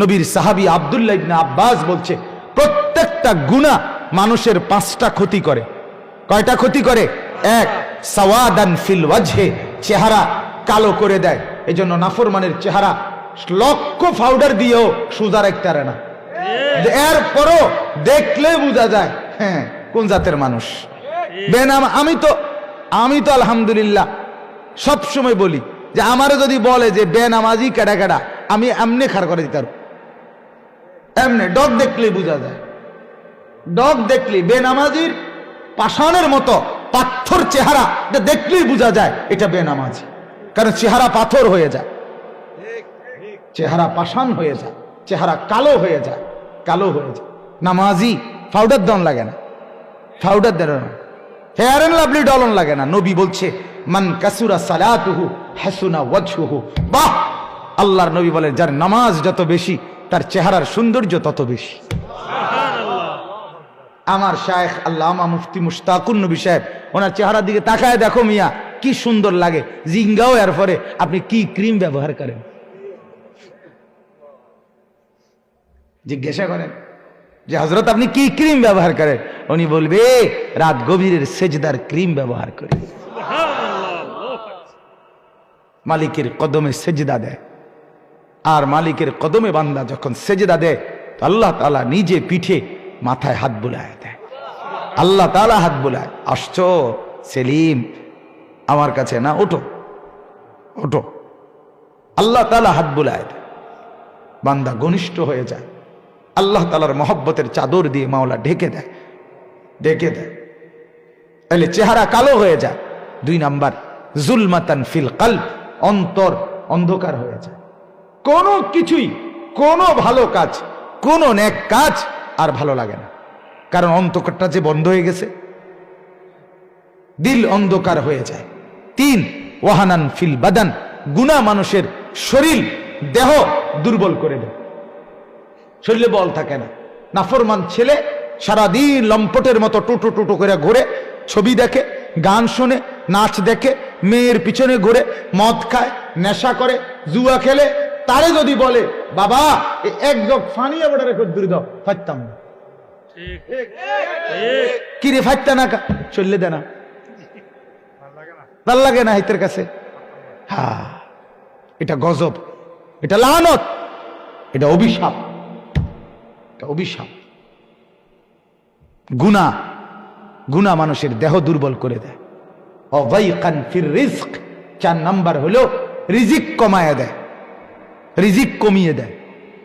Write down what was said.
নবীর সাহাবি আবদুল্লাহ ইবনে আব্বাস বলছে, প্রত্যেকটা গুণা মানুষের পাঁচটা ক্ষতি করে। কয়টা ক্ষতি করে? এক, সাওয়াদান ফিল ওয়াজহে, চেহারা কালো করে দেয়। এই জন্য নাফরমানের চেহারা লক্ষ পাউডার দিয়েও সুজা রাখতে না। এরপরও দেখলে বোঝা যায় হ্যাঁ কোন জাতের মানুষ? বেনাম, আমি তো আমি তো আলহামদুলিল্লাহ সবসময় বলি যে আমারে যদি বলে যে বেনামাজি কেডা কেডা, আমি এমনি খার করে দিতাম এমনি ডগ দেখলেই বোঝা যায়। ডগ দেখলি বেনামাজির পাষাণের মতো পাথর চেহারা দেখলেই বোঝা যায় এটা বেনামাজি। কারণ চেহারা পাথর হয়ে যায়। চেহারা পাষাণ হয়ে যায়। চেহারা কালো হয়ে যায়। কালো হয়ে যায়। নামাজি পাউডার দন লাগে না। পাউডার দেন হেয়ার এন্ড লাভলি ডলন লাগে না। নবী বলছে, মান কাসুরা সালাতুহু হাসুনা ওয়াজহুহু। বাহ! আল্লাহর নবী বলে যার নামাজ যত বেশি তার চেহারার সৌন্দর্য তত বেশি। আমার শায়েখ আল্লামা মুফতি মুশতাকুন নবী সাহেব, ওনার চেহারার দিকে তাকায় দেখো মিয়া, কি সুন্দর লাগে। জিঙ্গাও এর পরে আপনি কি ক্রিম ব্যবহার করেন? জিজ্ঞাসা করেন যে হজরত আপনি কি ক্রিম ব্যবহার করেন? উনি বলবে, রাত গভীরের সেজদার ক্রিম ব্যবহার করে। মালিকের কদমে সেজদা দেয়। আর মালিকের কদমে বান্দা যখন সেজেদা দেয় আল্লাহ তালা নিজে পিঠে মাথায় হাত বুলায় দেয়। আল্লাহ তালা হাত বুলায়, আসছ, সেলিম, আমার কাছে না, ওঠো ওঠো। আল্লাহ তালা হাত বুলায় দেয়। বান্দা ঘনিষ্ঠ হয়ে যায়। আল্লাহ তালার মহব্বতের চাদর দিয়ে মাওলা ঢেকে দেয় ঢেকে দেয়। তাহলে চেহারা কালো হয়ে যায়। দুই নাম্বার, জুলমাতান ফিল কাল অন্তর অন্ধকার হয়ে যায়। কোনো কিছুই, কোনো ভালো কাজ, কোনো নেক কাজ আর ভালো লাগে না। কারণ অন্তকারটা যে বন্ধ হয়ে গেছে, দিল অন্ধকার হয়ে যায়। তিন, ওয়াহানান ফিল বাদান গুণা মানুষের শরীর, দেহ দুর্বল করে দেয়। শরীরে বল থাকে না। নাফরমান ছেলে সারাদিন লম্পটের মতো টুটু টুটু করে ঘুরে ছবি দেখে, গান শোনে, নাচ দেখে, মেয়ের পিছনে ঘুরে, মদ খায়, নেশা করে, জুয়া খেলে তারে যদি বলে বাবা এক জগ ফানি আবার দূরে দাও ফাইতাম না। কি রে ফাইতা না চললে দে না। ভালো লাগে না হাইতের কাছে। হ্যাঁ এটা গজব এটা লানত এটা অভিশাপ এটা অভিশাপ। গুণা গুণা মানুষের দেহ দুর্বল করে দেয়। অবাইকান ফির রিস্ক চার নাম্বার হলো রিজিক কমায় দেয়। রিজিক কমিয়ে দেয়।